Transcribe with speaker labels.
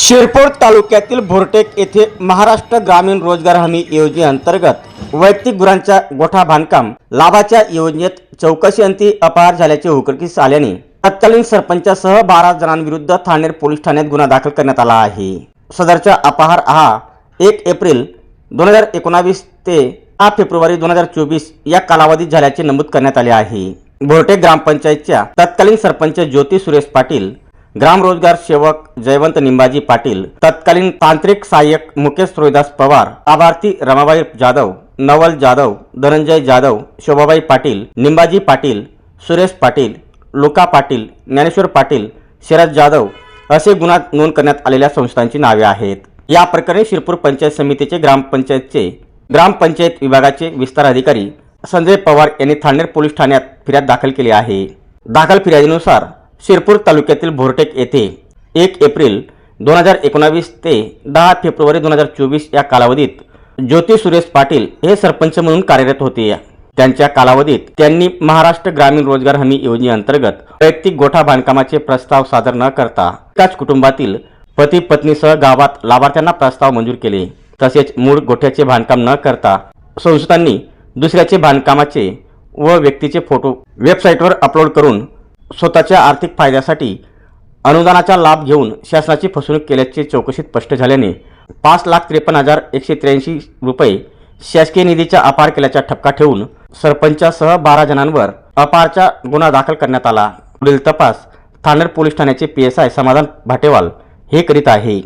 Speaker 1: शिरपूर तालुक्यातील भोरटेक येथे महाराष्ट्र ग्रामीण रोजगार हमी योजनेअंतर्गत वैयक्तिक गुरांच्या गोठा बांधकाम लाभाच्या योजनेत चौकशी अंती अपहार झाल्याचे उघडकीस आल्याने तत्कालीन सरपंचासह बारा जणांविरुद्ध ठाणेर पोलीस ठाण्यात गुन्हा दाखल करण्यात आला आहे. सदरचा अपहार हा एक एप्रिल दोन हजार एकोणावीस ते आठ फेब्रुवारी दोन हजार चोवीस या कालावधीत झाल्याचे नमूद करण्यात आले आहे. भोरटेक ग्रामपंचायतच्या तत्कालीन सरपंच ज्योती सुरेश पाटील ग्रामरोजगार सेवक जयवंत निंबाजी पाटील तत्कालीन तांत्रिक सहाय्यक मुकेश रोहिदास पवार लाभार्थी रमाबाई जाधव नवल जाधव धनंजय जाधव शोभाबाई पाटील निंबाजी पाटील सुरेश पाटील लोका पाटील ज्ञानेश्वर पाटील शरद जाधव असे गुन्ह्यात नोंद करण्यात आलेल्या संस्थांची नावे आहेत. या प्रकरणी शिरपूर पंचायत समितीचे ग्रामपंचायतचे ग्रामपंचायत विभागाचे विस्तार अधिकारी संजय पवार यांनी थांडेर पोलीस ठाण्यात फिर्याद दाखल केली आहे. दाखल फिर्यादीनुसार शिरपूर तालुक्यातील भोरटेक येथे एक एप्रिल दोन हजार एकोणावीस ते दहा फेब्रुवारी दोन हजार चोवीस या कालावधीत ज्योती सुरेश पाटील हे सरपंच म्हणून कार्यरत होते. त्यांच्या कालावधीत त्यांनी महाराष्ट्र ग्रामीण रोजगार हमी योजनेअंतर्गत वैयक्तिक गोठा बांधकामाचे प्रस्ताव सादर न करता त्याच कुटुंबातील पती पत्नीसह गावात लाभार्थ्यांना प्रस्ताव मंजूर केले. तसेच मूळ गोठ्याचे बांधकाम न करता संस्थांनी दुसऱ्याचे बांधकामाचे व व्यक्तीचे फोटो वेबसाईटवर अपलोड करून स्वतःच्या आर्थिक फायद्यासाठी अनुदानाचा लाभ घेऊन शासनाची फसवणूक केल्याचे चौकशीत स्पष्ट झाल्याने पाच लाख त्रेपन्न हजार एकशे त्र्याऐंशी रुपये शासकीय निधीचा अपार केल्याचा ठपका ठेवून सरपंचासह बारा जणांवर अपारचा गुन्हा दाखल करण्यात आला. पुढील तपास थानर पोलीस ठाण्याचे P S I Samadhan Bhatewal हे करीत आहे.